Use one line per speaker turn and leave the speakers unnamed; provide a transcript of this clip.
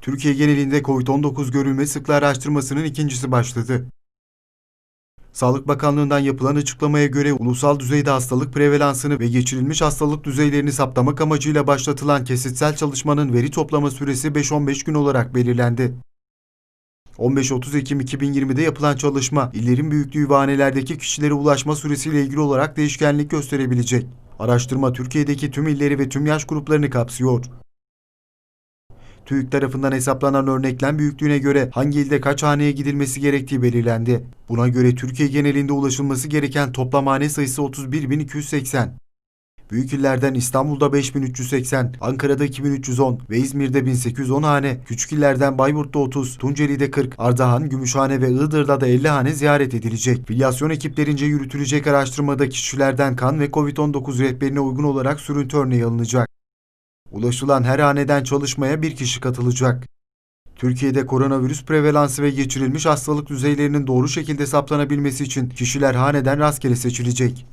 Türkiye genelinde COVID-19 görülme sıklığı araştırmasının ikincisi başladı. Sağlık Bakanlığı'ndan yapılan açıklamaya göre ulusal düzeyde hastalık prevalansını ve geçirilmiş hastalık düzeylerini saptamak amacıyla başlatılan kesitsel çalışmanın veri toplama süresi 5-15 gün olarak belirlendi. 15-30 Ekim 2020'de yapılan çalışma, illerin büyüklüğü ve hanelerdeki kişilere ulaşma süresiyle ilgili olarak değişkenlik gösterebilecek. Araştırma Türkiye'deki tüm illeri ve tüm yaş gruplarını kapsıyor. TÜİK tarafından hesaplanan örneklem büyüklüğüne göre hangi ilde kaç haneye gidilmesi gerektiği belirlendi. Buna göre Türkiye genelinde ulaşılması gereken toplam hane sayısı 31.280. Büyük illerden İstanbul'da 5380, Ankara'da 2310 ve İzmir'de 1810 hane, küçük illerden Bayburt'ta 30, Tunceli'de 40, Ardahan, Gümüşhane ve Iğdır'da da 50 hane ziyaret edilecek. Filyasyon ekiplerince yürütülecek araştırmada kişilerden kan ve COVID-19 rehberine uygun olarak sürüntü örneği alınacak. Ulaşılan her haneden çalışmaya bir kişi katılacak. Türkiye'de koronavirüs prevalansı ve geçirilmiş hastalık düzeylerinin doğru şekilde saptanabilmesi için kişiler haneden rastgele seçilecek.